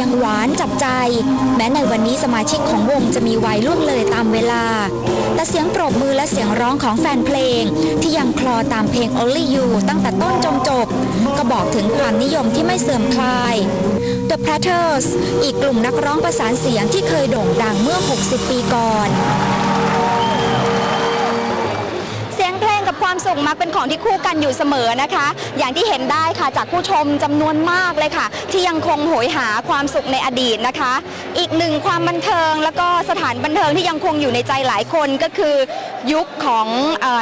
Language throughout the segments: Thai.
ยังหวานจับใจ แม้ในวันนี้สมาชิกของวงจะมีวัยล่วงเลยตามเวลา แต่เสียงปรบมือและเสียงร้องของแฟนเพลง ที่ยังคลอตามเพลง Only You ตั้งแต่ต้นจนจบ ก็บอกถึงความนิยมที่ไม่เสื่อมคลาย The Platters อีกกลุ่มนักร้องประสานเสียงที่เคยโด่งดังเมื่อ 60 ปีก่อน ความสุขมักเป็นของที่คู่กันอยู่เสมอนะคะ อย่างที่เห็นได้ค่ะจากผู้ชมจำนวนมากเลยค่ะ ที่ยังคงโหยหาความสุขในอดีตนะคะ อีกหนึ่งความบันเทิงแล้วก็สถานบันเทิงที่ยังคงอยู่ในใจหลายคนก็คือ ยุคของ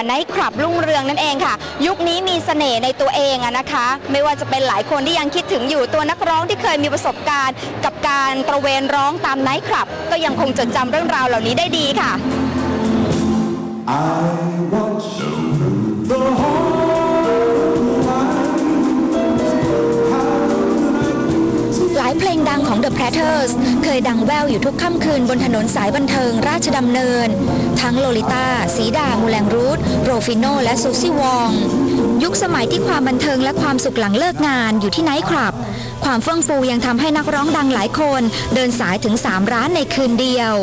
ไนท์คลับรุ่งเรืองนั่นเองค่ะ ยุคนี้มีเสน่ห์ในตัวเองนะคะ ไม่ว่าจะเป็นหลายคนที่ยังคิดถึงอยู่ตัวนักร้องที่เคยมีประสบการณ์ กับการตระเวนร้องตามไนท์คลับ ก็ยังคงจดจำเรื่องราวเหล่านี้ได้ดีค่ะ I watch the whole night. หลายเพลงดังของ The Platters เคยดังแววอยู่ทุกค่ำคืนบนถนนสายบันเทิงราชดำเนิน ทั้งโลลิต้า สีดา มูแลงรูทโรฟิโน และซูซี่วอง ยุคสมัยที่ความบันเทิงและความสุขหลังเลิกงานอยู่ที่ไนท์คลับ ความเฟื่องฟูยังทำให้นักร้องดังหลายคน เดินสายถึง 3 ร้านในคืนเดียว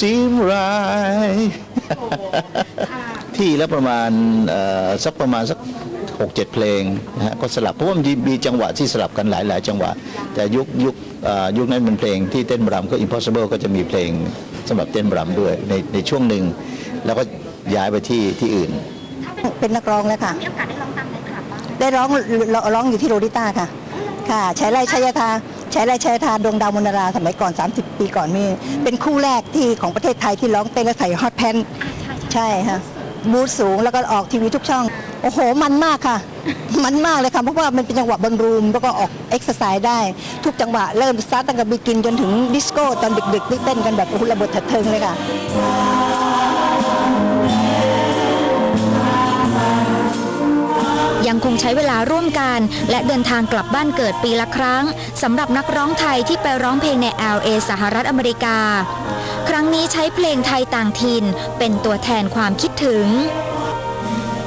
seem right ที่แล้วประมาณเอ่อสักประมาณสักหกเจ็ดเพลงนะฮะก็สลับเพราะว่ามันมีมีจังหวะที่สลับกันหลายหลายจังหวะ แต่ยุคยุคเอ่อยุคนั้นเป็นเพลงที่เต้นบรำก็ impossible ก็จะมีเพลงสำหรับเต้นบรำด้วยในในช่วงหนึ่ง แล้วก็ย้ายไปที่ที่อื่น เป็นนักร้องแล้วค่ะมีโอกาสได้ร้องตามไนท์คลับบ้างได้ร้องร้องอยู่ที่โรดิต้าค่ะ ค่ะใช้ไรชัยธา ใช้ไรชัยธาดวงดาวมนราสมัยก่อน 30 ปีก่อนมีเป็นคู่แรกที่ของประเทศไทยที่ร้องเต้นและใส่ฮอตแพนใช่ค่ะบูธสูงแล้วก็ออกทีวีทุกช่อง โอ้โห มันมากค่ะ มันมากเลยค่ะเพราะว่ามันเป็นจังหวะบอลรูม แล้วก็ออกเอ็กซ์ไซส์ได้ ทุกจังหวะเริ่มสตาร์ทตั้งแต่บิกินจนถึงดิสโก้ตอนดึกๆที่เต้นกันแบบโอ้โหระเบิดเถิดเทิงเลยค่ะ ยังคงใช้เวลาร่วมกัน และเดินทางกลับบ้านเกิดปีละครั้งสำหรับนักร้องไทยที่ไปร้องเพลงใน LA สหรัฐอเมริกา ครั้งนี้ใช้เพลงไทยต่างถิ่น เป็นตัวแทนความคิดถึง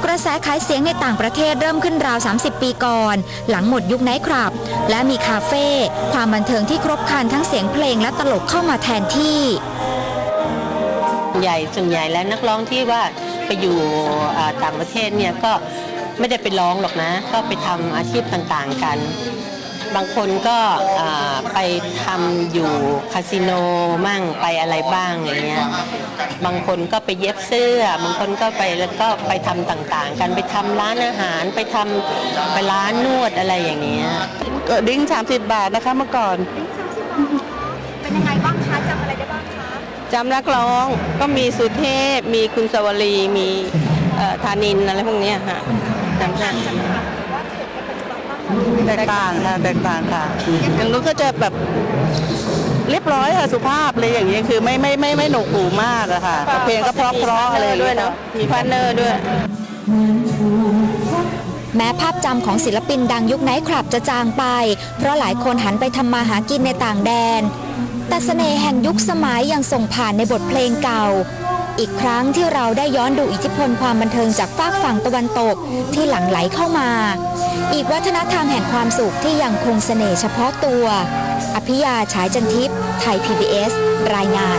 กระแสขายเสียงในต่างประเทศเริ่มขึ้นราว 30 ปีก่อน หลังหมดยุคไนท์คลับ และมีคาเฟ่ความบันเทิงที่ครบครันทั้งเสียงเพลงและตลกเข้ามาแทนที่ ใหญ่ส่วนใหญ่แล้วนักร้องที่ว่าไปอยู่ต่างประเทศเนี่ยก็ ไม่ได้ไปร้องหรอกนะ ก็ไปทำอาชีพต่างๆกัน บางคนก็อ่าไปทำอยู่คาสิโนมั่งไปอะไรบ้างอย่างเงี้ย บางคนก็ไปเย็บเสื้อ บางคนก็ไปแล้วก็ไปทำต่างๆ กันไปทำร้านอาหารไปทำไปร้านนวดอะไรอย่างเงี้ยก็ดิ้ง 30 บาทนะคะเมื่อก่อนเป็นยังไงบ้างคะจำอะไรได้บ้างคะจำนักร้องก็มีสุเทพมีคุณสวรีมีเอ่อ ธานินอะไรพวกเนี้ยค่ะจำได้แตกต่างค่ะแตกต่างค่ะอย่างนู้นก็จะแบบเรียบร้อยค่ะสุภาพเลยอย่างนี้ยคือไม่ไม่ไม่ไม่หนวกหูมากอะค่ะเพลงก็เพราะเพราะๆอะไรอย่างด้วเงี้ยยเนาะมีพาร์ทเนอร์ด้วย แม้ภาพจำของศิลปินดังยุคไนท์คลับจะจางไป เพราะหลายคนหันไปทำมาหากินในต่างแดน แต่เสน่ห์แห่งยุคสมัยยังส่งผ่านในบทเพลงเก่า อีกครั้งที่เราได้ย้อนดูอิทธิพลความบันเทิงจากฝากฝั่งตะวันตกที่หลั่งไหลเข้ามา อีกวัฒนธรรมแห่งความสุขที่ยังคงเสน่ห์เฉพาะตัว อภิยาฉายจันทิพย์ไทย PBS รายงาน